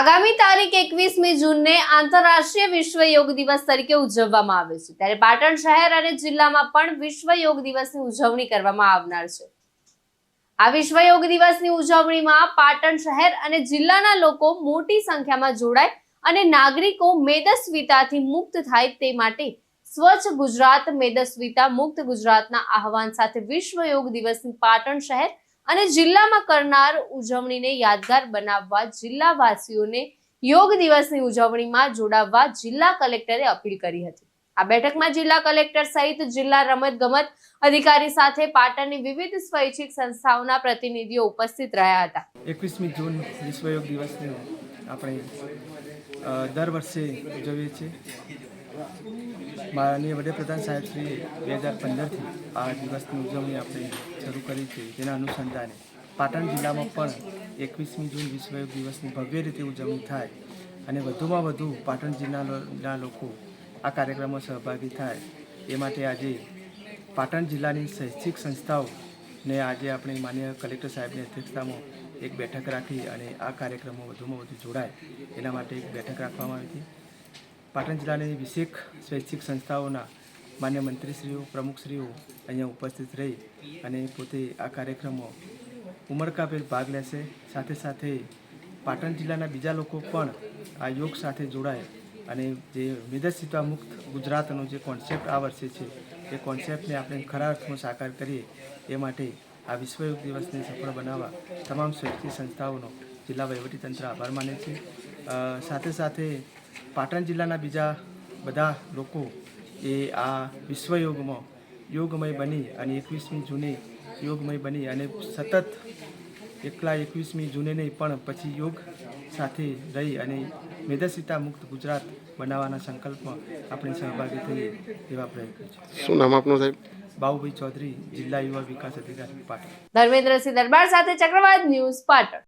આગામી તારીખ એકવીસમી જૂનને આંતરરાષ્ટ્રીય વિશ્વ યોગ દિવસ તરીકે ઉજવવામાં આવે છે. ત્યારે પાટણ શહેર અને જિલ્લામાં પણ વિશ્વ યોગ દિવસની ઉજવણી કરવામાં આવનાર છે. આ વિશ્વ યોગ દિવસની ઉજવણીમાં પાટણ શહેર અને જિલ્લાના લોકો મોટી સંખ્યામાં જોડાય અને નાગરિકો મેદસ્વીતાથી મુક્ત થાય તે માટે સ્વચ્છ ગુજરાત, મેદસ્વીતા મુક્ત ગુજરાતના આહવાન સાથે વિશ્વ યોગ દિવસની પાટણ શહેર અને જિલ્લામાં કરનાર ઉજવણીને યાદગાર બનાવવા જિલ્લાવાસીઓને યોગ દિવસની ઉજવણીમાં જોડાવવા જિલ્લા કલેક્ટરે અપીલ કરી હતી. આ બેઠકમાં જિલ્લા કલેક્ટર સહિત જિલ્લા રમત ગમત અધિકારી સાથે પાટણની વિવિધ સ્વૈચ્છિક સંસ્થાઓના પ્રતિનિધિઓ ઉપસ્થિત રહ્યા હતા. એકવીસમી જૂન વિશ્વ યોગ દિવસને આપણે દર વર્ષે ઉજવીએ છીએ. માનનીય વડાપ્રધાન સાહેબ શ્રી બે હજાર પંદરથી આ દિવસની ઉજવણી આપણે શરૂ કરી છે. તેના અનુસંધાને પાટણ જિલ્લામાં પણ એકવીસમી જૂન વિશ્વ દિવસની ભવ્ય રીતે ઉજવણી થાય અને વધુમાં વધુ પાટણ જિલ્લાના લોકો આ કાર્યક્રમમાં સહભાગી થાય. એ માટે આજે પાટણ જિલ્લાની શૈક્ષિક સંસ્થાઓને આજે આપણે માન્ય કલેક્ટર સાહેબની અધ્યક્ષતામાં એક બેઠક રાખી અને આ કાર્યક્રમમાં વધુમાં વધુ જોડાય. એના માટે એક બેઠક રાખવામાં આવી હતી. પાટણ જિલ્લાની વિશેષ સ્વૈચ્છિક સંસ્થાઓના માન્ય મંત્રીશ્રીઓ, પ્રમુખશ્રીઓ અહીંયા ઉપસ્થિત રહી અને પોતે આ કાર્યક્રમમાં ઉમરકાભેર ભાગ લેશે. સાથે સાથે પાટણ જિલ્લાના બીજા લોકો પણ આ યોગ સાથે જોડાય અને જે મેદસ્વીતા મુક્ત ગુજરાતનો જે કોન્સેપ્ટ આ વર્ષે છે, એ કોન્સેપ્ટને આપણે ખરા અર્થમાં સાકાર કરીએ એ માટે આ વિશ્વ યોગ દિવસને સફળ બનાવવા તમામ સ્વૈચ્છિક સંસ્થાઓનો જિલ્લા વહીવટીતંત્ર આભાર માને છે. સાથે સાથે પાટણ જિલ્લાના બીજા બધા લોકો એ આ વિશ્વ યોગમાં યોગમય બની અને એકવીસમી જૂને યોગમય બની અને સતત એકલા એકવીસમી જૂને નહીં પણ પછી યોગ સાથે રહી અને મેદસ્વીતા મુક્ત ગુજરાત બનાવવાના સંકલ્પમાં આપણે સહભાગી થઈએ એવા પ્રયત્નો છે. શું નામ આપનું સાહેબ? બાહુભાઈ ચૌધરી જિલ્લા યુવા વિકાસ અધિકારી પાટણ. ધર્મેન્દ્રસિંહ દરબાર સાથે ચક્રવાત ન્યૂઝ પાટણ.